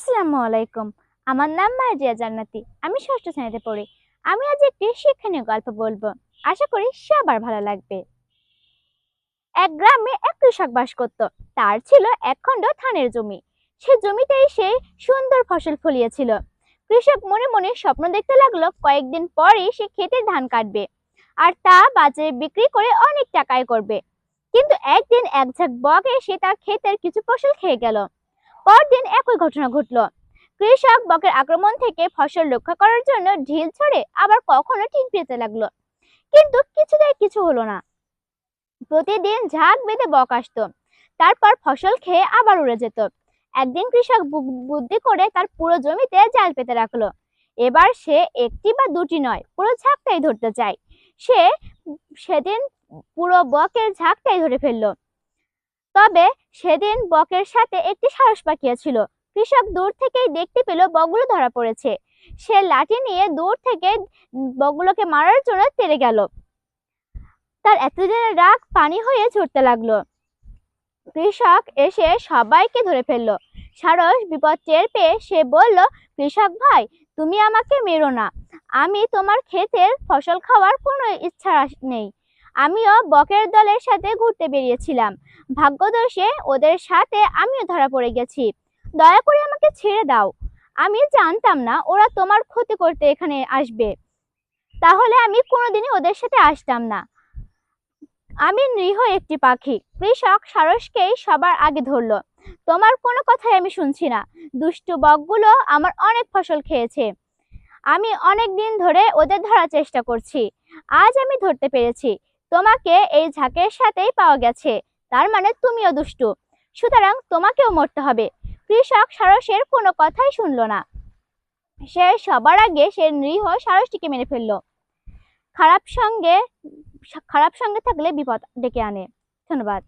আসসালামু আলাইকুম। আমার নাম মার্জিয়া জান্নাতি। আমি ষষ্ঠ শ্রেণীতে পড়ি। আমি আজ একটি শিক্ষণীয় গল্প বলব। আশা করি সবার ভালো লাগবে। এক গ্রামে এক কৃষক বাস করত। তার ছিল এক খণ্ড ধানের জমি। সে জমিতেই সে সুন্দর ফসল ফলিয়েছিল। কৃষক মনে মনে স্বপ্ন দেখতে লাগল, কয়েকদিন পরেই সে ক্ষেতের ধান কাটবে আর তা বাজারে বিক্রি করে অনেক টাকা আয় করবে। কিন্তু একদিন এক ঝাঁক বক এসে তার ক্ষেতের কিছু ফসল খেয়ে গেল। পরদিন একই ঘটনা ঘটলো। কৃষক বকের আক্রমণ থেকে ফসল রক্ষা করার জন্য ঢিল ছড়ে আবার কখনো টিন পেতে লাগল। কিন্তু কিছুতেই কিছু হলো না। প্রতিদিন ঝাঁক বেঁধে বক আসতো। তারপর ফসল খেয়ে আবার উড়ে যেত। একদিন কৃষক বুদ্ধি করে তার পুরো জমিতে জাল পেতে রাখল। এবার সে একটি বা দুটি নয়, পুরো ঝাঁকটাই ধরতে চায়। সে সেদিন পুরো বকের ঝাঁকটাই ধরে ফেলল। তবে সেদিন বকের সাথে একটি সারস ছিল কৃষক দূর থেকেই দেখতে পেল বকগুলো ধরা পড়েছে। সে লাঠি নিয়ে দূর থেকে বকগুলোকে মারার জন্য তেড়ে গেল। তার এতদিনের রাগ পানি হয়ে ঝরতে লাগল। কৃষক এসে সবাইকে ধরে ফেলল। সারস বিপদ টের পেয়ে সে বলল, কৃষক ভাই, তুমি আমাকে মেরো না। আমি তোমার ক্ষেতের ফসল খাওয়ার কোনো ইচ্ছা নেই। আমিও বকের দলের সাথে ঘুরতে বেরিয়েছিলাম। ভাগ্যদোষে ওদের সাথে আমিও ধরা পড়ে গেছি। দয়া করে আমাকে ছেড়ে দাও। আমি জানতাম না ওরা তোমার ক্ষতি করতে এখানে আসবে। তাহলে আমি কোনোদিনই ওদের সাথে আসতাম না। আমি নিরীহ একটি পাখি। কৃষক সারসকেই সবার আগে ধরলো। তোমার কোনো কথাই আমি শুনছি না। দুষ্টু বকগুলো আমার অনেক ফসল খেয়েছে। আমি অনেক দিন ধরে ওদের ধরার চেষ্টা করছি। আজ আমি ধরতে পেরেছি। তোমাকে এই ঝাঁকের সাথেই পাওয়া গেছে। তার মানে তুমিও দুষ্টু। সুতরাং তোমাকেও মরতে হবে। কৃষক সারসের কোনো কথাই শুনল না। সে সবার আগে সে নৃহ সারসটিকে মেরে ফেলল। খারাপ সঙ্গে খারাপ সঙ্গে থাকলে বিপদ ডেকে আনে। ধন্যবাদ।